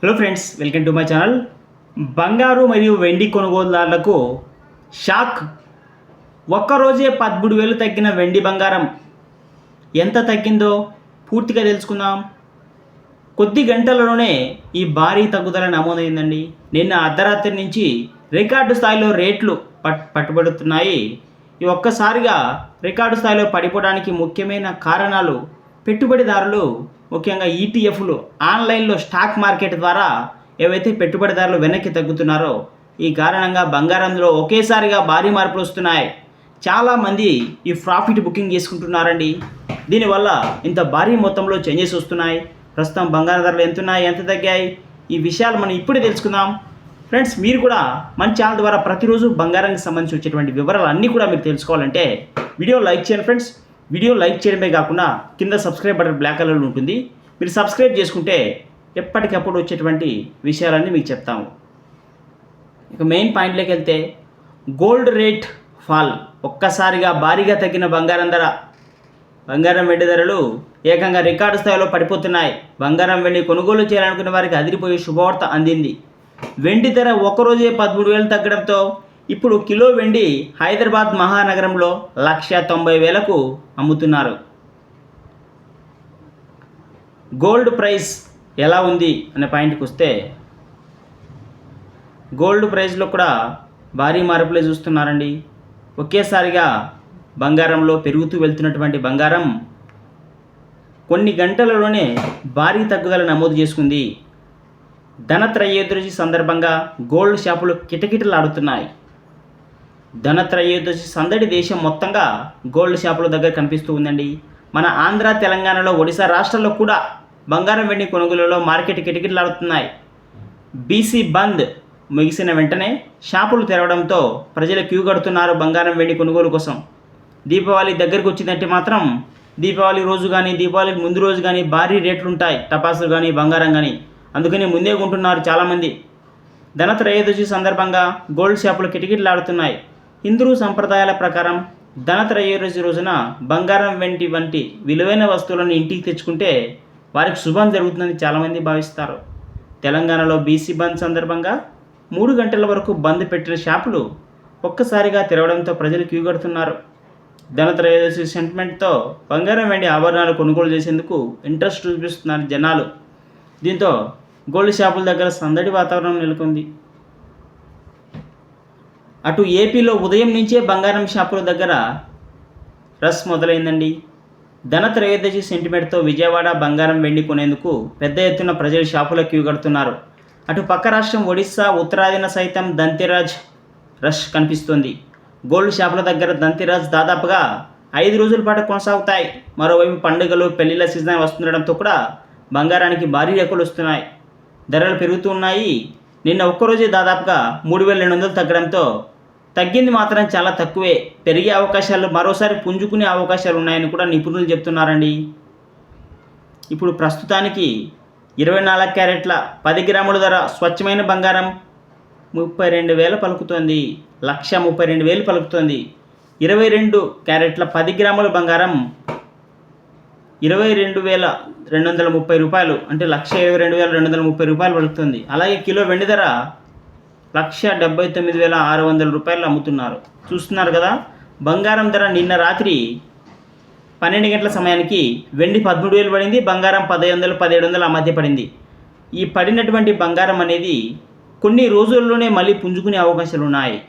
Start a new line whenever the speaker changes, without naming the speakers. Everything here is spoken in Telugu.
Hello friends welcome to my channel బంగారు మరియు వెండి కొనుగోలుదారులకు షాక్. ఒక్కరోజే పదమూడు వేలు తగ్గిన వెండి బంగారం ఎంత తగ్గిందో పూర్తిగా తెలుసుకుందాం. కొద్ది గంటలలోనే ఈ భారీ తగ్గుదల నమోదైందండి. నిన్న అర్ధరాత్రి నుంచి రికార్డు స్థాయిలో రేట్లు పట్ పట్టుబడుతున్నాయి. ఈ ఒక్కసారిగా రికార్డు స్థాయిలో పడిపోవడానికి ముఖ్యమైన కారణాలు పెట్టుబడిదారులు ముఖ్యంగా ఈటీఎఫ్లు ఆన్లైన్లో స్టాక్ మార్కెట్ ద్వారా ఏవైతే పెట్టుబడిదారులు వెనక్కి తగ్గుతున్నారో ఈ కారణంగా బంగారంలో ఒకేసారిగా భారీ మార్పులు వస్తున్నాయి. చాలామంది ఈ ప్రాఫిట్ బుకింగ్ చేసుకుంటున్నారండి. దీనివల్ల ఇంత భారీ మొత్తంలో చేంజెస్ వస్తున్నాయి. ప్రస్తుతం బంగారం ధరలు ఎంత ఉన్నాయి ఎంత తగ్గాయి? ఈ విషయాలు మనం ఇప్పుడే తెలుసుకుందాం. ఫ్రెండ్స్ మీరు కూడా మన ఛానల్ ద్వారా ప్రతిరోజు బంగారానికి సంబంధించి వచ్చేటువంటి వివరాలు అన్నీ కూడా మీరు తెలుసుకోవాలంటే వీడియో లైక్ చేయండి ఫ్రెండ్స్. వీడియో లైక్ చేయడమే కాకుండా కింద సబ్స్క్రైబ్ బటన్ బ్లాక్ కలర్లో ఉంటుంది. మీరు సబ్స్క్రైబ్ చేసుకుంటే ఎప్పటికప్పుడు వచ్చేటువంటి విషయాలన్నీ మీకు చెప్తాము. ఇక మెయిన్ పాయింట్లోకి వెళ్తే గోల్డ్ రేట్ ఫాల్. ఒక్కసారిగా భారీగా తగ్గిన బంగారం ధర. బంగారం వెండి ధరలు ఏకంగా రికార్డు స్థాయిలో పడిపోతున్నాయి. బంగారం వెండి కొనుగోలు చేయాలనుకునే వారికి అదిరిపోయే శుభవార్త అందింది. వెండి ధర ఒకరోజే పదమూడు వేలు తగ్గడంతో ఇప్పుడు కిలో వెండి హైదరాబాద్ మహానగరంలో లక్ష తొంభై వేలకు అమ్ముతున్నారు. గోల్డ్ ప్రైస్ ఎలా ఉంది అనే పాయింట్కి వస్తే గోల్డ్ ప్రైస్లో కూడా భారీ మార్పులే చూస్తున్నారండి. ఒకేసారిగా బంగారంలో పెరుగుతూ వెళ్తున్నటువంటి బంగారం కొన్ని గంటలలోనే భారీ తగ్గుదల నమోదు చేసుకుంది. ధనత్రయోదశి సందర్భంగా గోల్డ్ షాపులు కిటకిటలాడుతున్నాయి. ధనత్రయోదశి సందడి దేశం మొత్తంగా గోల్డ్ షాపుల దగ్గర కనిపిస్తూ ఉందండి. మన ఆంధ్ర తెలంగాణలో ఒడిశా రాష్ట్రాల్లో కూడా బంగారం వెండి కొనుగోలులో మార్కెట్ కిటకిటలాడుతున్నాయి. బీసీ బంద్ ముగిసిన వెంటనే షాపులు తెరవడంతో ప్రజలు క్యూ కడుతున్నారు బంగారం వెండి కొనుగోలు కోసం. దీపావళి దగ్గరకు వచ్చిందంటే మాత్రం దీపావళి రోజు కానీ దీపావళి ముందు రోజు కానీ భారీ రేట్లు ఉంటాయి టపాసులు కానీ బంగారం కానీ అందుకని ముందే కొంటున్నారు చాలామంది. ధనత్రయోదశి సందర్భంగా గోల్డ్ షాపులు కిటకిటలాడుతున్నాయి. హిందూ సంప్రదాయాల ప్రకారం ధనత్రయోదశి రోజున బంగారం వెంటి వంటి విలువైన వస్తువులను ఇంటికి తెచ్చుకుంటే వారికి శుభం జరుగుతుందని చాలామంది భావిస్తారు. తెలంగాణలో బీసీ బంద్ సందర్భంగా మూడు గంటల వరకు బంద్ పెట్టిన షాపులు ఒక్కసారిగా తెరవడంతో ప్రజలు క్యూ కడుతున్నారు ధనత్రయోదశి సెంటిమెంట్తో బంగారం వెండి ఆభరణాలు కొనుగోలు చేసేందుకు ఇంట్రెస్ట్ చూపిస్తున్నారు జనాలు. దీంతో గోల్డ్ షాపుల దగ్గర సందడి వాతావరణం నెలకొంది. అటు ఏపీలో ఉదయం నుంచే బంగారం షాపుల దగ్గర రష్ మొదలైందండి. ధనత్రయోదశి సెంటిమెంట్తో విజయవాడ బంగారం వెండి కొనేందుకు పెద్ద ఎత్తున ప్రజలు షాపుల క్యూ కడుతున్నారు. అటు పక్క రాష్ట్రం ఒడిస్సా ఉత్తరాదిన సైతం దంతిరాజ్ రష్ కనిపిస్తుంది. గోల్డ్ షాపుల దగ్గర దంతిరాజ్ దాదాపుగా ఐదు రోజుల పాటు కొనసాగుతాయి. మరోవైపు పండుగలు పెళ్ళిళ్ళ సీజన్ వస్తుండడంతో కూడా బంగారానికి భారీ రేకులు వస్తున్నాయి. ధరలు పెరుగుతున్నాయి నిన్న ఒక్కరోజే దాదాపుగా మూడు వేల రెండు వందలు తగ్గడంతో తగ్గింది మాత్రం చాలా తక్కువే. పెరిగే అవకాశాలు మరోసారి పుంజుకునే అవకాశాలు ఉన్నాయని కూడా నిపుణులు చెప్తున్నారండి. ఇప్పుడు ప్రస్తుతానికి ఇరవై నాలుగు క్యారెట్ల పది గ్రాముల ధర స్వచ్ఛమైన బంగారం ముప్పై రెండు వేలు పలుకుతోంది. లక్ష ముప్పై రెండు వేలు పలుకుతోంది. ఇరవై రెండు క్యారెట్ల పది గ్రాముల బంగారం ఇరవై రెండు వేల రెండు వందల ముప్పై రూపాయలు అంటే లక్ష ఇరవై రెండు వేల రెండు వందల ముప్పై రూపాయలు పలుకుతుంది. అలాగే కిలో వెండి ధర లక్ష డెబ్బై తొమ్మిది వేల ఆరు వందల రూపాయలు అమ్ముతున్నారు. చూస్తున్నారు కదా? బంగారం ధర నిన్న రాత్రి పన్నెండు గంటల సమయానికి వెండి పదమూడు వేలు పడింది బంగారం పదహైదు వందలు పదిహేడు వందల మధ్య పడింది. ఈ పడినటువంటి బంగారం అనేది కొన్ని రోజుల్లోనే మళ్ళీ పుంజుకునే అవకాశాలు ఉన్నాయి.